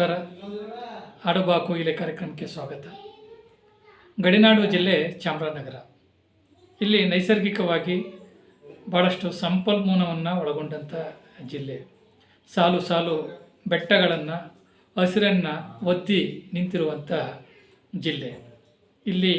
ನಮಸ್ಕಾರ. ಆಡುಬಾಕು ಕೊಯ್ಲೆ ಕಾರ್ಯಕ್ರಮಕ್ಕೆ ಸ್ವಾಗತ. ಗಡಿನಾಡು ಜಿಲ್ಲೆ ಚಾಮರಾಜನಗರ. ಇಲ್ಲಿ ನೈಸರ್ಗಿಕವಾಗಿ ಭಾಳಷ್ಟು ಸಂಪನ್ಮೂಲವನ್ನು ಒಳಗೊಂಡಂಥ ಜಿಲ್ಲೆ. ಸಾಲು ಸಾಲು ಬೆಟ್ಟಗಳನ್ನು, ಹಸಿರನ್ನು ಒತ್ತಿ ನಿಂತಿರುವಂಥ ಜಿಲ್ಲೆ. ಇಲ್ಲಿ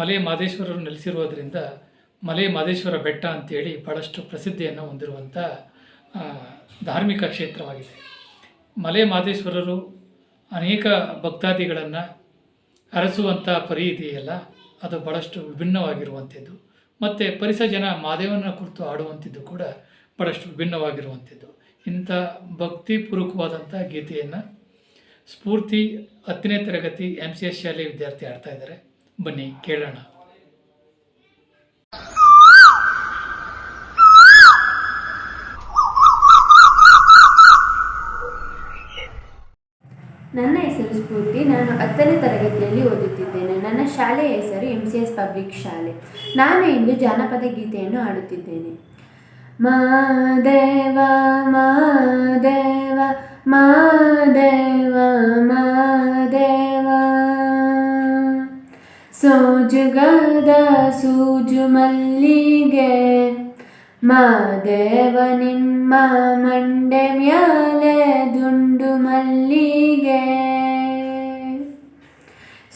ಮಲೆ ಮಾದೇಶ್ವರರು ನೆಲೆಸಿರುವುದರಿಂದ ಮಲೆ ಮಾದೇಶ್ವರ ಬೆಟ್ಟ ಅಂತೇಳಿ ಭಾಳಷ್ಟು ಪ್ರಸಿದ್ಧಿಯನ್ನು ಹೊಂದಿರುವಂಥ ಧಾರ್ಮಿಕ ಕ್ಷೇತ್ರವಾಗಿದೆ. ಮಲೆ ಮಾದೇಶ್ವರರು ಅನೇಕ ಭಕ್ತಾದಿಗಳನ್ನು ಅರಸುವಂಥ ಪರಿ ಇದೆಯಲ್ಲ, ಅದು ಭಾಳಷ್ಟು ವಿಭಿನ್ನವಾಗಿರುವಂಥದ್ದು. ಮತ್ತು ಪರಿಸರ ಜನ ಮಾದೇವನ ಕುರಿತು ಆಡುವಂಥದ್ದು ಕೂಡ ಭಾಳಷ್ಟು ವಿಭಿನ್ನವಾಗಿರುವಂಥದ್ದು. ಇಂಥ ಭಕ್ತಿಪೂರ್ವಕವಾದಂಥ ಗೀತೆಯನ್ನು ಸ್ಫೂರ್ತಿ ಹತ್ತನೇ ತರಗತಿ ಎಂ ಸಿ ಎಸ್ ಶಾಲೆ ವಿದ್ಯಾರ್ಥಿ ಆಡ್ತಾ ಇದ್ದಾರೆ. ಬನ್ನಿ, ಕೇಳೋಣ. ನನ್ನ ಹೆಸರು ಸ್ಫೂರ್ತಿ. ನಾನು ಹತ್ತನೇ ತರಗತಿಯಲ್ಲಿ ಓದುತ್ತಿದ್ದೇನೆ. ನನ್ನ ಶಾಲೆಯ ಹೆಸರು ಎಂ ಸಿ ಎಸ್ ಪಬ್ಲಿಕ್ ಶಾಲೆ ನಾನು ಇಂದು ಜಾನಪದ ಗೀತೆಯನ್ನು ಹಾಡುತ್ತಿದ್ದೇನೆ. ಮಾದೇವ ಮಾದೇವ ಮಾದೇವ ಮಾದೇವ ಸೋಜುಗದ ಸೂಜು ಮಲ್ಲಿಗೆ ಮಾದೇವ ನಿಮ್ಮ ಮಂಡೆ ಮ್ಯಾಲೆ ದುಂಡು ಮಲ್ಲಿಗೆ.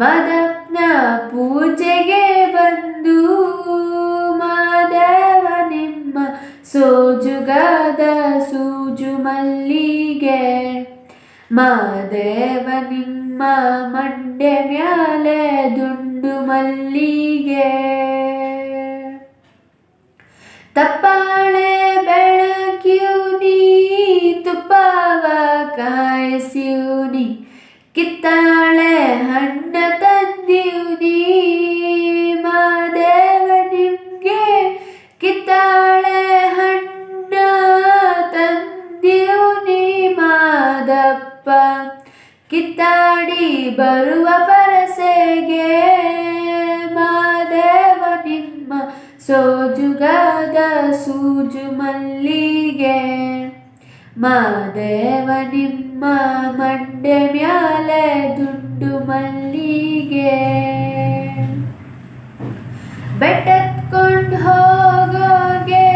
ಮದಪ್ನ ಪೂಜೆಗೆ ಬಂದು ಮಾದೇವ ನಿಮ್ಮ ಸೋಜುಗದ ಸೂಜು ಮಲ್ಲಿಗೆ ಮಾದೇವ ನಿಮ್ಮ ಮಂಡೆ ಮ್ಯಾಲೆ ದುಂಡು ಮಲ್ಲಿಗೆ ತಪ್ಪಾಳೆ ಕಿತ್ತಾಡಿ ಬರುವ ಪರಸೆಗೆ ಮಾದೇವ ನಿಮ್ಮ ಸೋಜುಗದ ಸೂಜು ಮಲ್ಲಿಗೆ. ಮಾದೇವ ನಿಮ್ಮ ಮಂಡೆ ಮ್ಯಾಲೆ ದುಂಡು ಮಲ್ಲಿಗೆ. ಬೆಟ್ಟತ್ಕೊಂಡು ಹೋಗೋಗೆ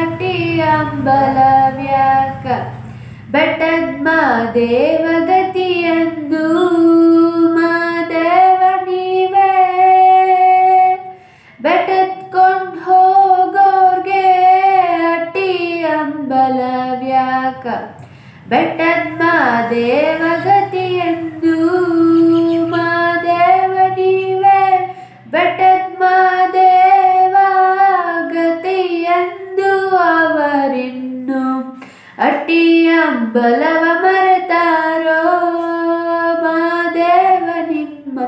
ಅಟಿ ಅಂಬಲವ್ಯಾಕ ಬೆಟ್ಟದ ಮಾದೇವ ಗತಿಯಂದು ಮಾದೇವ ನೀವೇ ಬೆಟ್ಟತ್ಕೊಂಡು ಹೋಗೋರ್ಗೆ ಅಟ್ಟಿ ಅಂಬಲ ವ್ಯಾಕ. ಬೆಟ್ಟದ ಮಾದೇವ ಅಂಬಲವ ಮರೆತಾರೋ ಮಾದೇವ ನಿಮ್ಮ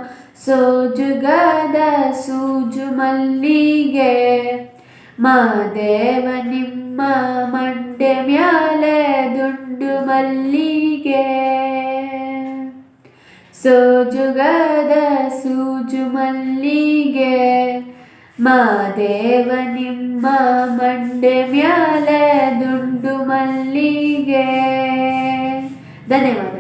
ಸೋಜುಗದ ಸೂಜು ಮಲ್ಲಿಗೆ. ಮಾದೇವ ನಿಮ್ಮ ಮಂಡೆ ಮ್ಯಾಲೆ ದುಂಡು ಮಲ್ಲಿಗೆ. ಸೋಜುಗದ ಸೂಜು ಮಲ್ಲಿಗೆ ಮಾದೇವ ನಿಮ್ಮ ಮಂಡೆ ಮ್ಯಾಲೆ ದುಂಡು ಮಲ್ಲಿಗೆ. ಧನ್ಯವಾದ.